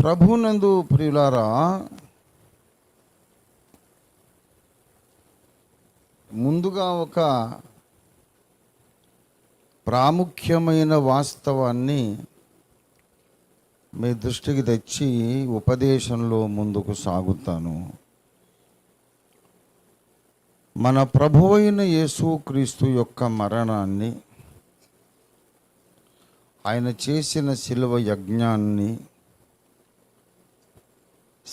ప్రభునందు ప్రియులారా ముందుగా ఒక ప్రాముఖ్యమైన వాస్తవాన్ని మీ దృష్టికి తెచ్చి ఉపదేశంలో ముందుకు సాగుతాను. మన ప్రభువైన యేసుక్రీస్తు యొక్క మరణాన్ని ఆయన చేసిన శిలువ యజ్ఞాన్ని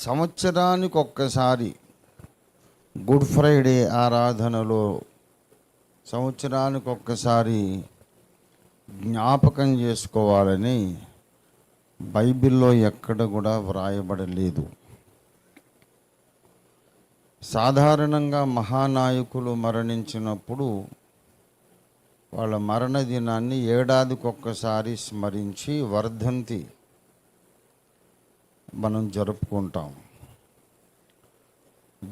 సంవత్సరానికి ఒక్కసారి గుడ్ ఫ్రైడే ఆరాధనలో సంవత్సరానికి ఒక్కసారి జ్ఞాపకం చేసుకోవాలని బైబిల్లో ఎక్కడ కూడా వ్రాయబడలేదు. సాధారణంగా మహానాయకులు మరణించినప్పుడు వాళ్ళ మరణ దినాన్ని ఏడాదికి ఒక్కసారి స్మరించి వర్ధంతి మనం జరుపుకుంటాం.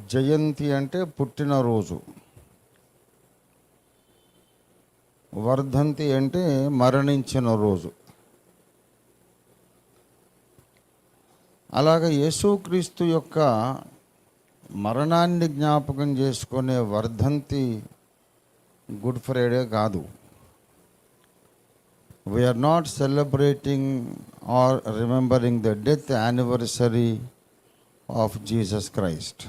జయంతి అంటే పుట్టినరోజు. వర్ధంతి అంటే మరణించిన రోజు. అలాగ యేసుక్రీస్తు యొక్క మరణాన్ని జ్ఞాపకం చేసుకునే వర్ధంతి గుడ్ ఫ్రైడే కాదు. We are not celebrating or remembering the death anniversary of Jesus Christ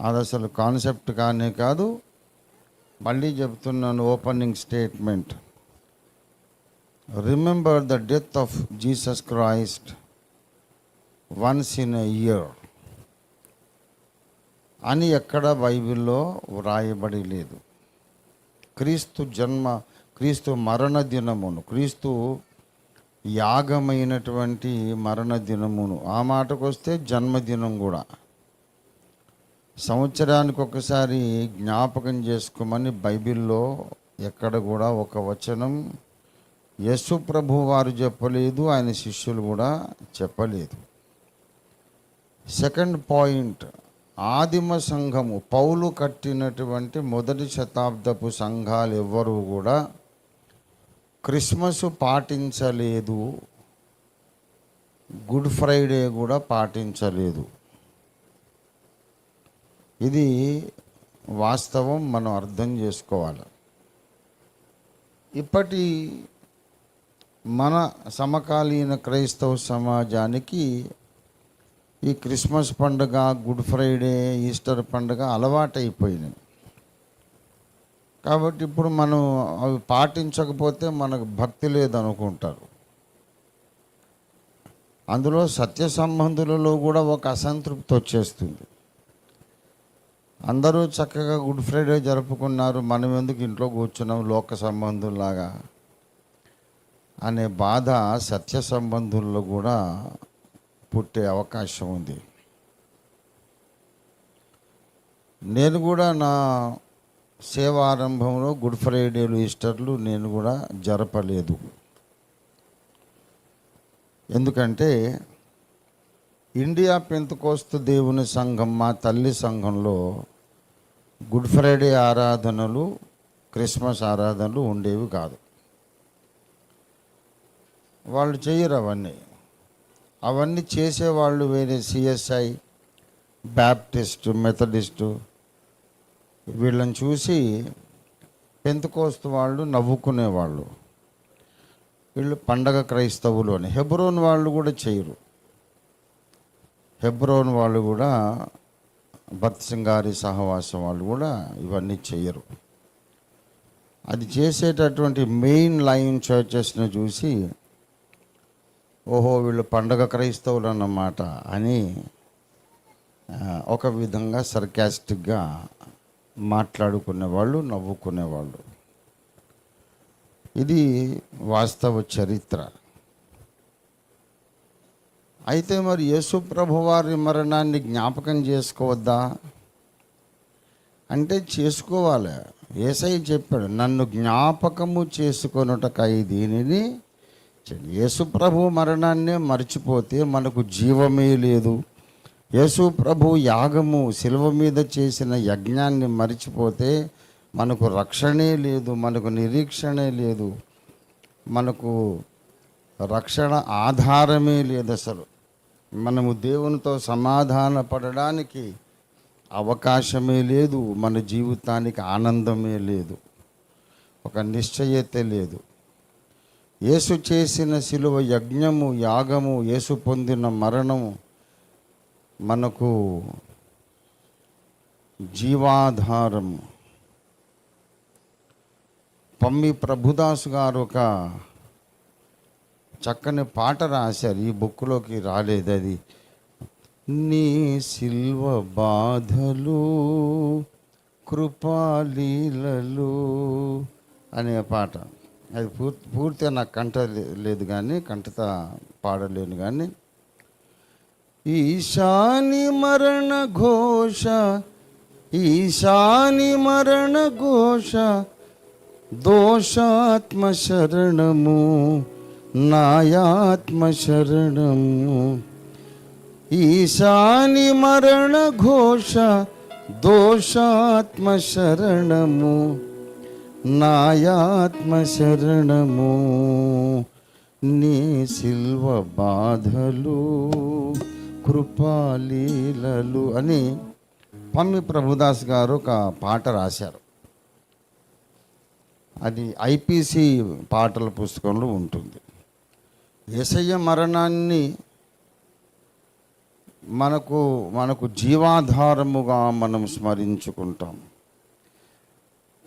అది అసలు కాన్సెప్ట్ కానీ కాదు. మళ్ళీ చెప్తున్నాను opening statement remember the death of Jesus Christ once in a year అని ఎక్కడ బైబిల్లో వ్రాయబడి లేదు. క్రీస్తు జన్మ క్రీస్తు మరణ దినమును క్రీస్తు యాగమైనటువంటి మరణ దినమును. ఆ మాటకు వస్తే జన్మదినం కూడా. సంవత్సరానికి ఒకసారి జ్ఞాపకం చేసుకోమని బైబిల్లో ఎక్కడ కూడా ఒక వచనం యశు ప్రభు వారు చెప్పలేదు ఆయన శిష్యులు కూడా చెప్పలేదు. సెకండ్ పాయింట్ ఆదిమ సంఘము పౌలు కట్టినటువంటి మొదటి శతాబ్దపు సంఘాలు ఎవ్వరూ కూడా క్రిస్మస్ పాటించలేదు. గుడ్ ఫ్రైడే కూడా పాటించలేదు. ఇది వాస్తవం మనం అర్థం చేసుకోవాలి. ఇప్పటి మన సమకాలీన క్రైస్తవ సమాజానికి ఈ క్రిస్మస్ పండుగ గుడ్ ఫ్రైడే ఈస్టర్ పండుగ అలవాటైపోయినాయి. కాబట్టి ఇప్పుడు మనం అవి పాటించకపోతే మనకు భక్తి లేదనుకుంటారు. అందులో సత్య సంబంధులలో కూడా ఒక అసంతృప్తి వచ్చేస్తుంది. అందరూ చక్కగా గుడ్ ఫ్రైడే జరుపుకున్నారు మనం ఎందుకు ఇంట్లో కూర్చున్నాం లోక సంబంధుల్లాగా అనే బాధ సత్య సంబంధుల్లో కూడా పుట్టే అవకాశం ఉంది. నేను కూడా నా సేవారంభంలో గుడ్ ఫ్రైడేలు ఈస్టర్లు నేను కూడా జరపలేదు. ఎందుకంటే ఇండియా పెంతకోస్తు దేవుని సంఘం మా తల్లి సంఘంలో గుడ్ ఫ్రైడే ఆరాధనలు క్రిస్మస్ ఆరాధనలు ఉండేవి కాదు. వాళ్ళు చేయరు అవన్నీ. అవన్నీ చేసేవాళ్ళు వేరే సిఎస్ఐ బ్యాప్టిస్టు మెథడిస్టు వీళ్ళని చూసి పెంతకోస్తు వాళ్ళు నవ్వుకునేవాళ్ళు. వీళ్ళు పండగ క్రైస్తవులు అని. హెబ్రోన్ వాళ్ళు కూడా చేయరు. హెబ్రోన్ వాళ్ళు కూడా భర్తసింగారి సహవాసం వాళ్ళు కూడా ఇవన్నీ చేయరు. అది చేసేటటువంటి మెయిన్ లైన్ చర్చెస్ను చూసి ఓహో వీళ్ళు పండగ క్రైస్తవులు అన్నమాట అని ఒక విధంగా సర్కాస్టిక్గా మాట్లాడుకునేవాళ్ళు నవ్వుకునేవాళ్ళు. ఇది వాస్తవ చరిత్ర. అయితే మరి యేసు వారి మరణాన్ని జ్ఞాపకం చేసుకోవద్దా? అంటే చేసుకోవాలి. ఏసై చెప్పాడు నన్ను జ్ఞాపకము చేసుకొనుటకై దీనిని చేయండి. యేసు ప్రభు మరణాన్నే మర్చిపోతే మనకు జీవమే లేదు. యేసు ప్రభు యాగము శిలువ మీద చేసిన యజ్ఞాన్ని మరిచిపోతే మనకు రక్షణే లేదు మనకు నిరీక్షణే లేదు మనకు రక్షణ ఆధారమే లేదు అసలు. మనము దేవునితో సమాధాన పడడానికి అవకాశమే లేదు మన జీవితానికి ఆనందమే లేదు ఒక నిశ్చయత లేదు. యేసు చేసిన శిలువ యజ్ఞము యాగము యేసు పొందిన మరణము మనకు జీవాధారం. పమ్మి ప్రభుదాస్ గారు ఒక చక్కని పాట రాశారు. ఈ బుక్లోకి రాలేదు అది. నీ సిల్వ బాధలు కృపాలీలలు అనే పాట. అది పూర్తి పూర్తిగా నాకు కంట లేదు కానీ కంటత పాడలేను కానీ ఈశాని మరణ ఘోష ఈశాని మరణ ఘోష దోషాత్మ శరణము నాయాత్మ శరణము. ఈశాని మరణ ఘోష దోషాత్మ శరణము నాయాత్మ శరణము. నీ సిల్వ బాధలు కృపాలీలలు అని పమ్మి ప్రభుదాస్ గారు ఒక పాట రాశారు. అది ఐపీసీ పాటల పుస్తకంలో ఉంటుంది. ఏసయ్య మరణాన్ని మనకు మనకు జీవాధారముగా మనం స్మరించుకుంటాం.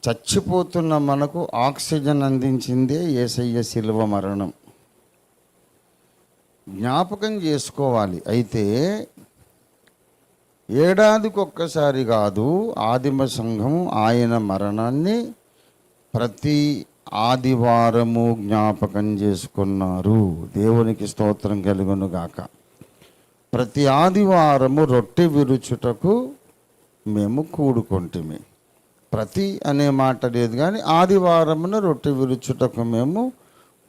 చచ్చిపోతున్న మనకు ఆక్సిజన్ అందించిందే ఏసయ్య శిలువ మరణం. జ్ఞాపకం చేసుకోవాలి. అయితే ఏడాదికి ఒక్కసారి కాదు ఆదిమ సంఘం ఆయన మరణాన్ని ప్రతి ఆదివారము జ్ఞాపకం చేసుకున్నారు. దేవునికి స్తోత్రం కలుగును గాక. ప్రతి ఆదివారము రొట్టె విరుచుటకు మేము కూడుకుంటుమి. ప్రతి అనే మాట లేదు కానీ ఆదివారమున రొట్టె విరుచుటకు మేము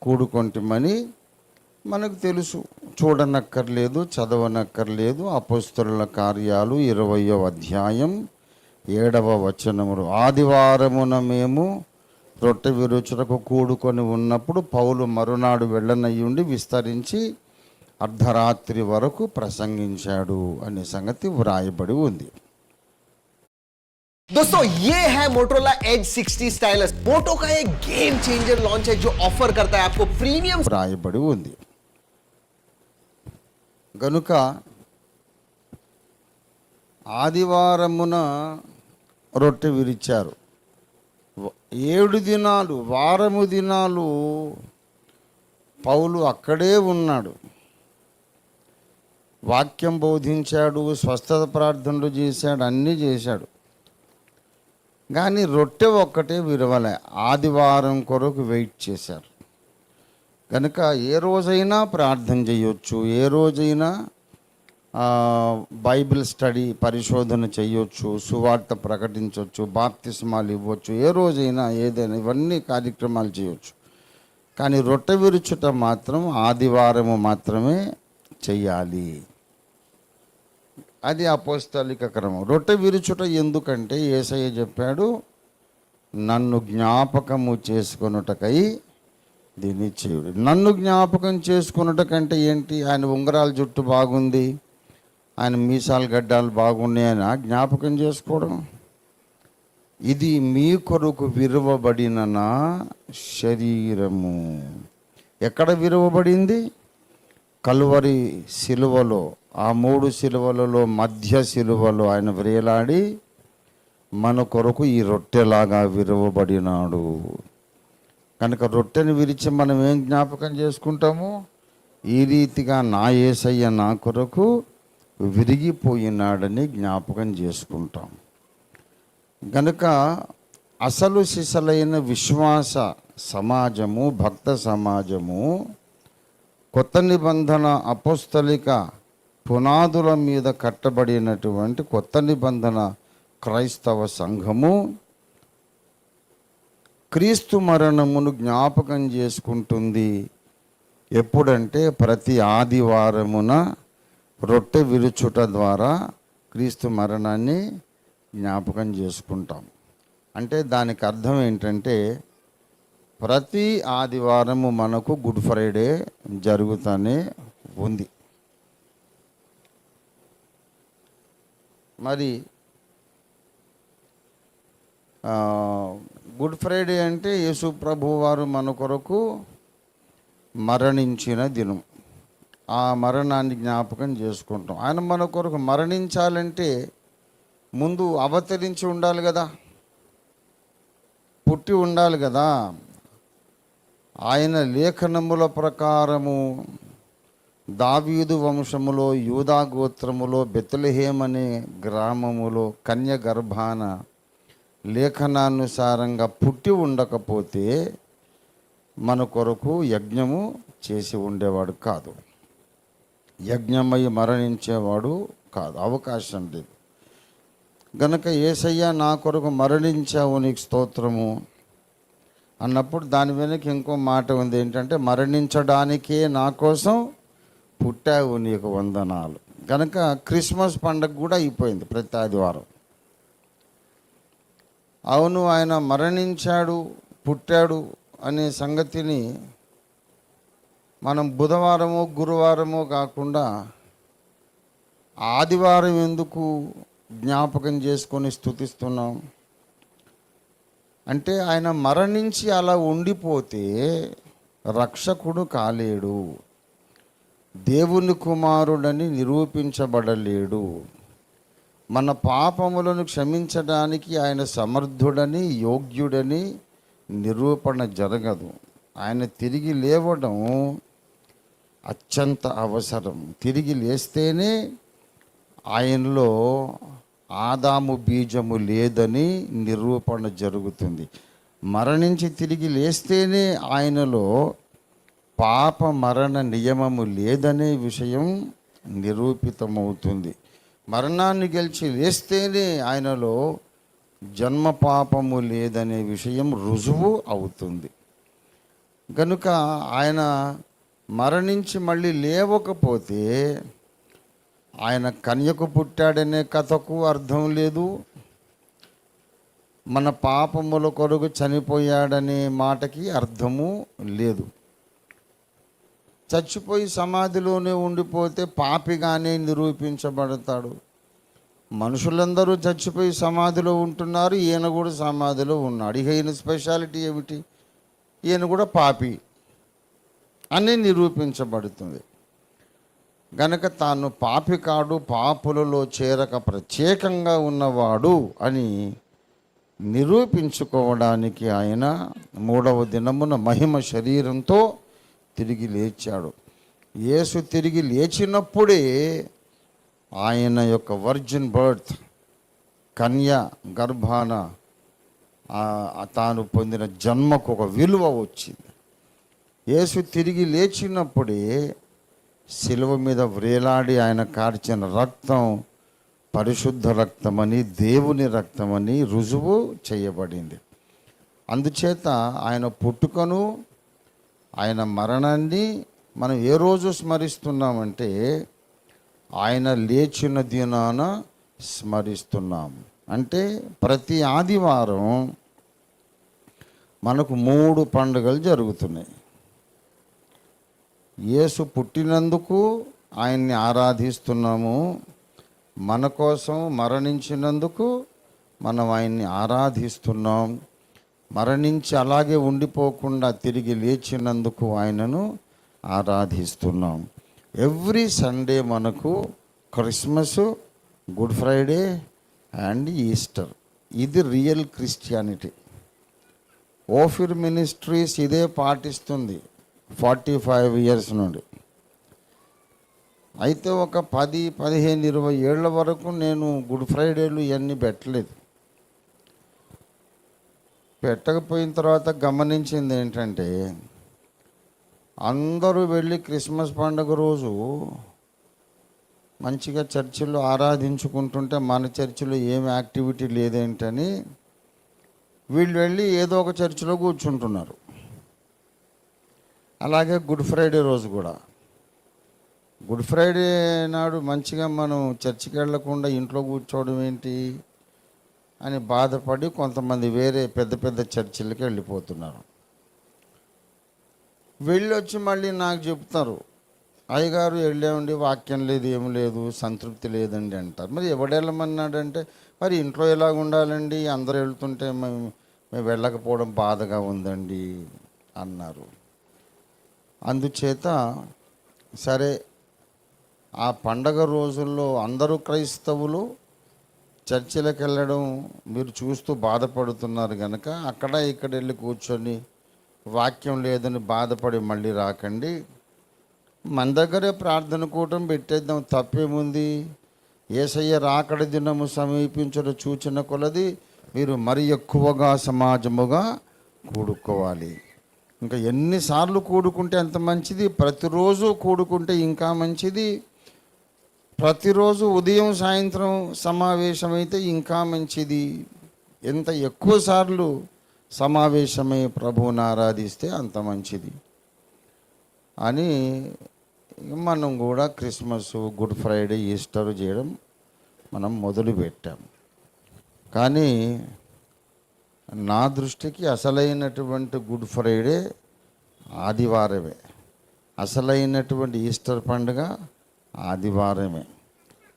కూడుకుంటామని మనకు తెలుసు చూడనక్కర్లేదు చదవనక్కర్లేదు అపస్తుల కార్యాలు ఇరవయో అధ్యాయం ఏడవ వచనములు ఆదివారమున మేము రొట్టె విరుచుటకు కూడుకొని ఉన్నప్పుడు పౌలు మరునాడు వెళ్ళనయ్యుండి విస్తరించి అర్ధరాత్రి వరకు ప్రసంగించాడు అనే సంగతి వ్రాయబడి ఉంది दोस्तों ये है मोटरोला एज 60 स्टाइलस मोटो का एक गेम चेंजर लॉन्च है जो ऑफर करता है आपको प्रीमियम వ్రాయబడి ఉంది గనుక ఆదివారమున రొట్టె విరిచారు. ఏడు దినాలు వారము దినాలు పౌలు అక్కడే ఉన్నాడు. వాక్యం బోధించాడు స్వస్థత ప్రార్థనలు చేశాడు అన్నీ చేశాడు. కానీ రొట్టె ఒక్కటే విరవలే. ఆదివారం కొరకు వెయిట్ చేశారు. కనుక ఏ రోజైనా ప్రార్థన చేయొచ్చు ఏ రోజైనా బైబిల్ స్టడీ పరిశోధన చేయొచ్చు సువార్త ప్రకటించవచ్చు బాప్తిస్మాలు ఇవ్వచ్చు ఏ రోజైనా ఏదైనా ఇవన్నీ కార్యక్రమాలు చేయొచ్చు. కానీ రొట్టె విరుచుట మాత్రం ఆదివారము మాత్రమే చెయ్యాలి. అది అపోస్తలిక క్రమం. రొట్టె విరుచుట ఎందుకంటే ఏసయ్య చెప్పాడు నన్ను జ్ఞాపకము చేసుకొనుటకై దీన్ని చేయుడు. నన్ను జ్ఞాపకం చేసుకున్నట కంటే ఏంటి? ఆయన ఉంగరాల జుట్టు బాగుంది. ఆయన మీసాలు గడ్డాలు బాగున్నాయని జ్ఞాపకం చేసుకోవడం. ఇది మీ కొరకు విరువబడిన నా శరీరము. ఎక్కడ విరువబడింది? కలువరి శిలువలో ఆ మూడు శిలువలలో మధ్య శిలువలో ఆయన వ్రేలాడి మన కొరకు ఈ రొట్టెలాగా విరువబడినాడు. కనుక రొట్టెని విరిచి మనం ఏం జ్ఞాపకం చేసుకుంటాము? ఈ రీతిగా నా ఏసయ్య నా కొరకు విరిగిపోయినాడని జ్ఞాపకం చేసుకుంటాం. కనుక అసలు సిసలైన విశ్వాస సమాజము భక్త సమాజము కొత్త నిబంధన అపోస్తలిక పునాదుల మీద కట్టబడినటువంటి కొత్త నిబంధన క్రైస్తవ సంఘము క్రీస్తు మరణమును జ్ఞాపకం చేసుకుంటుంది ఎప్పుడంటే ప్రతి ఆదివారమున రొట్టె విరుచుట ద్వారా క్రీస్తు మరణాన్ని జ్ఞాపకం చేసుకుంటాం. అంటే దానికి అర్థం ఏంటంటే ప్రతి ఆదివారము మనకు గుడ్ ఫ్రైడే జరుగుతూనే ఉంది. మరి గుడ్ ఫ్రైడే అంటే యేసు ప్రభు వారు మన కొరకు మరణించిన దినం. ఆ మరణాన్ని జ్ఞాపకం చేసుకుంటాం. ఆయన మన కొరకు మరణించాలంటే ముందు అవతరించి ఉండాలి కదా. పుట్టి ఉండాలి కదా. ఆయన లేఖనముల ప్రకారము దావీదు వంశములో యూదా గోత్రములో బెతులహేం అనే గ్రామములో కన్య గర్భాన లేఖనానుసారంగా పుట్టి ఉండకపోతే మన కొరకు యజ్ఞము చేసి ఉండేవాడు కాదు. యజ్ఞమై మరణించేవాడు కాదు. అవకాశం లేదు. గనక ఏసయ్య నా కొరకు మరణించావు నీకు స్తోత్రము అన్నప్పుడు దాని వెనక ఇంకో మాట ఉంది ఏంటంటే మరణించడానికే నా కోసం పుట్టావు నీకు వందనాలు. కనుక క్రిస్మస్ పండగ కూడా అయిపోయింది ప్రతి ఆదివారం. అవును ఆయన మరణించాడు పుట్టాడు అనే సంగతిని మనం బుధవారమో గురువారమో కాకుండా ఆదివారం ఎందుకు జ్ఞాపకం చేసుకొని స్థుతిస్తున్నాం? అంటే ఆయన మరణించి అలా ఉండిపోతే రక్షకుడు కాలేడు దేవుని కుమారుడని నిరూపించబడలేడు. మన పాపములను క్షమించడానికి ఆయన సమర్థుడని యోగ్యుడని నిరూపణ జరగదు. ఆయన తిరిగి లేవడం అత్యంత అవసరం. తిరిగి లేస్తేనే ఆయనలో ఆదాము బీజము లేదని నిరూపణ జరుగుతుంది. మరణించి తిరిగి లేస్తేనే ఆయనలో పాప మరణ నియమము లేదనే విషయం నిరూపితమవుతుంది. మరణాన్ని గెలిచి లేస్తేనే ఆయనలో జన్మ పాపము లేదనే విషయం రుజువు అవుతుంది. కనుక ఆయన మరణించి మళ్ళీ లేవకపోతే ఆయన కన్యకు పుట్టాడనే కథకు అర్థం లేదు. మన పాపముల కొరకు చనిపోయాడనే మాటకి అర్థము లేదు. చచ్చిపోయి సమాధిలోనే ఉండిపోతే పాపిగానే నిరూపించబడతాడు. మనుషులందరూ చచ్చిపోయి సమాధిలో ఉంటున్నారు ఈయన కూడా సమాధిలో ఉన్నాడు. ఇక ఈయన స్పెషాలిటీ ఏమిటి? ఈయన కూడా పాపి అని నిరూపించబడుతుంది. గనక తాను పాపి కాడు పాపులలో చేరక ప్రత్యేకంగా ఉన్నవాడు అని నిరూపించుకోవడానికి ఆయన మూడవ దినమున మహిమ శరీరంతో తిరిగి లేచాడు. యేసు తిరిగి లేచినప్పుడే ఆయన యొక్క వర్జిన్ బర్త్ కన్య గర్భాన తాను పొందిన జన్మకు ఒక విలువ వచ్చింది. యేసు తిరిగి లేచినప్పుడే శిలువ మీద వ్రేలాడి ఆయన కార్చిన రక్తం పరిశుద్ధ రక్తమని దేవుని రక్తమని రుజువు చేయబడింది. అందుచేత ఆయన పుట్టుకను ఆయన మరణాన్ని మనం ఏ రోజు స్మరిస్తున్నామంటే ఆయన లేచిన దినాన స్మరిస్తున్నాం. అంటే ప్రతి ఆదివారం మనకు మూడు పండుగలు జరుగుతున్నాయి. యేసు పుట్టినందుకు ఆయన్ని ఆరాధిస్తున్నాము. మన కోసం మరణించినందుకు మనం ఆయన్ని ఆరాధిస్తున్నాం. మరణించి అలాగే ఉండిపోకుండా తిరిగి లేచినందుకు ఆయనను ఆరాధిస్తున్నాం. ఎవ్రీ సండే మనకు Christmas Good Friday and Easter. ఇది రియల్ క్రిస్టియానిటీ. ఓఫిర్ మినిస్ట్రీస్ ఇదే పాటిస్తుంది ఫార్టీ ఫైవ్ ఇయర్స్ నుండి. అయితే ఒక పది పదిహేను ఇరవై ఏళ్ళ వరకు నేను గుడ్ ఫ్రైడేలు ఇవన్నీ పెట్టలేదు. పెట్టకపోయిన తర్వాత గమనించింది ఏంటంటే అందరూ వెళ్ళి క్రిస్మస్ పండుగ రోజు మంచిగా చర్చిలో ఆరాధించుకుంటుంటే మన చర్చిలో ఏం యాక్టివిటీ లేదేంటని వీళ్ళు వెళ్ళి ఏదో ఒక చర్చిలో కూర్చుంటున్నారు. అలాగే గుడ్ ఫ్రైడే రోజు కూడా. గుడ్ ఫ్రైడే నాడు మంచిగా మనం చర్చికి వెళ్ళకుండా ఇంట్లో కూర్చోవడం ఏంటి? అని బాధపడి కొంతమంది వేరే పెద్ద పెద్ద చర్చిలకి వెళ్ళిపోతున్నారు. వెళ్ళొచ్చి మళ్ళీ నాకు చెప్తారు అయ్యగారు వెళ్ళామండి వాక్యం లేదు ఏం లేదు సంతృప్తి లేదండి అంటారు. మరి ఎవడు మరి ఇంట్లో ఎలాగ ఉండాలండి? అందరు వెళ్తుంటే మేము మేము వెళ్ళకపోవడం బాధగా ఉందండి అన్నారు. అందుచేత సరే ఆ పండగ రోజుల్లో అందరూ క్రైస్తవులు చర్చిలకు వెళ్ళడం మీరు చూస్తూ బాధపడుతున్నారు కనుక అక్కడ ఇక్కడ వెళ్ళి కూర్చొని వాక్యం లేదని బాధపడి మళ్ళీ రాకండి. మన దగ్గరే ప్రార్థన కూటం పెట్టేద్దాం తప్పేముంది? ఏసయ్య రాకడ దినము సమీపించడం చూచిన కొలది మీరు మరి ఎక్కువగా సమాజముగా కూడుకోవాలి. ఇంకా ఎన్నిసార్లు కూడుకుంటే ఎంత మంచిది ప్రతిరోజు కూడుకుంటే ఇంకా మంచిది. ప్రతిరోజు ఉదయం సాయంత్రం సమావేశమైతే ఇంకా మంచిది. ఎంత ఎక్కువసార్లు సమావేశమై ప్రభువుని ఆరాధిస్తే అంత మంచిది. అని మనం కూడా క్రిస్మస్ గుడ్ ఫ్రైడే ఈస్టర్ చేయడం మనం మొదలు పెట్టాం. కానీ నా దృష్టికి అసలైనటువంటి గుడ్ ఫ్రైడే ఆదివారమే. అసలైనటువంటి ఈస్టర్ పండుగ ఆదివారమే.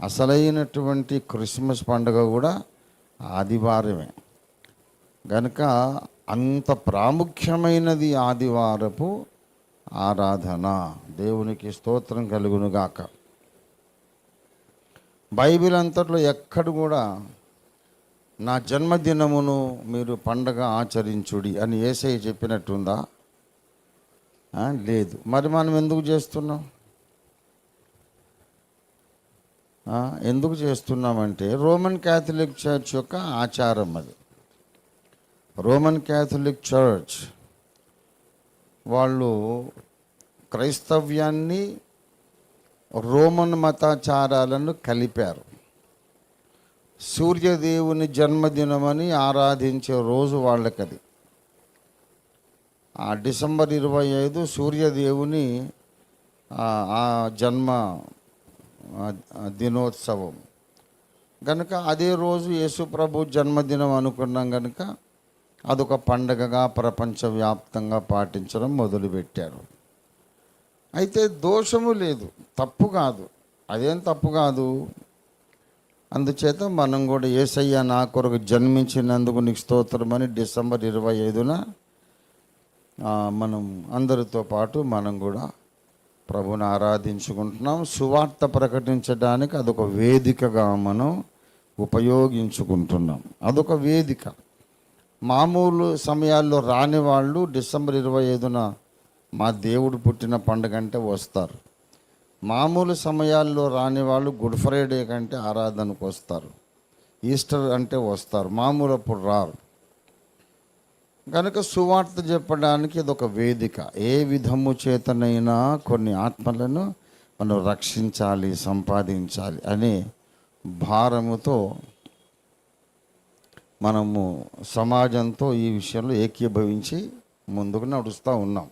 అసలైనటువంటి క్రిస్మస్ పండుగ కూడా ఆదివారమే. కనుక అంత ప్రాముఖ్యమైనది ఆదివారపు ఆరాధన. దేవునికి స్తోత్రం కలుగునుగాక బైబిల్ అంతట్లో ఎక్కడ కూడా నా జన్మదినమును మీరు పండగ ఆచరించుడి అని ఏసై చెప్పినట్టుందా? లేదు. మరి మనం ఎందుకు చేస్తున్నాం ఆ, ఎందుకు చేస్తున్నామంటే రోమన్ క్యాథలిక్ చర్చ్ యొక్క ఆచారం అది. రోమన్ క్యాథలిక్ చర్చ్ వాళ్ళు క్రైస్తవ్యాన్ని రోమన్ మతాచారాలను కలిపారు. సూర్యదేవుని జన్మదినమని ఆరాధించే రోజు వాళ్ళకది. ఆ డిసెంబర్ ఇరవై ఐదు సూర్యదేవుని ఆ, జన్మ దినోత్సవం. కనుక అదే రోజు యేసుప్రభు జన్మదినం అనుకున్నాం కనుక అదొక పండగగా ప్రపంచవ్యాప్తంగా పాటించడం మొదలుపెట్టారు. అయితే దోషము లేదు తప్పు కాదు. అదేం తప్పు కాదు? అందుచేత మనం కూడా ఏసయ్య నా కొరకు జన్మించినందుకు నీకు స్తోత్రమని డిసెంబర్ ఇరవై ఐదున మనం అందరితో పాటు మనం కూడా ప్రభుని ఆరాధించుకుంటున్నాం. సువార్త ప్రకటించడానికి అదొక వేదికగా మనం ఉపయోగించుకుంటున్నాం. అదొక వేదిక. మామూలు సమయాల్లో రాని వాళ్ళు డిసెంబర్ ఇరవై ఐదున మా దేవుడు పుట్టిన పండుగ అంటే వస్తారు. మామూలు సమయాల్లో రాని వాళ్ళు గుడ్ ఫ్రైడే కంటే ఆరాధనకు వస్తారు. ఈస్టర్ అంటే వస్తారు. మామూలు అప్పుడు రారు. కనుక సువార్త చెప్పడానికి ఇది ఒక వేదిక. ఏ విధము చేతనైనా కొన్ని ఆత్మలను మనం రక్షించాలి సంపాదించాలి అనే భారముతో మనము సమాజంతో ఈ విషయంలో ఏకీభవించి ముందుకు నడుస్తూ ఉన్నాం.